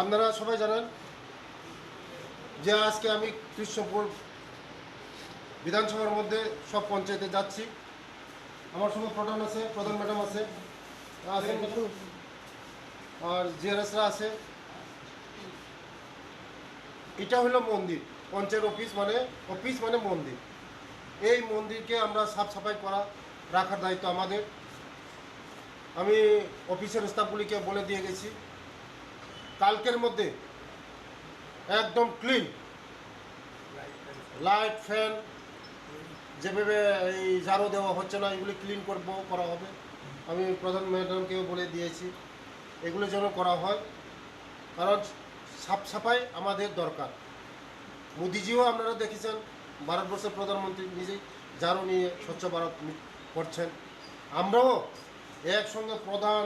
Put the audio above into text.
আপনারা সবাই জানেন যে আজকে আমি কৃষ্ণপুর বিধানসভার মধ্যে সব পঞ্চায়েতে যাচ্ছি। আমার সঙ্গে প্রধান আছে, প্রধান ম্যাডাম আছে আর জিআরএসরা আছে। এটা হলো মন্দির, পঞ্চায়েত অফিস মানে অফিস মানে মন্দির। এই মন্দিরকে আমরা সাফ সাফাই করা, রাখার দায়িত্ব আমাদের। আমি অফিসের স্টাফগুলিকে বলে দিয়ে গেছি, কালকের মধ্যে একদম ক্লিন লাইট ফ্যান যেভাবে এই ঝাড়ু দেওয়া হচ্ছে না, এগুলি ক্লিন করব, করা হবে। আমি প্রধান ম্যাডামকেও বলে দিয়েছি, এগুলো যেন করা হয়, কারণ সাফ সাফাই আমাদের দরকার। মোদিজিও আপনারা দেখেছেন, ভারতবর্ষের প্রধানমন্ত্রী নিজেই ঝাড়ু নিয়ে স্বচ্ছ ভারত করছেন। আমরাও একসঙ্গে প্রধান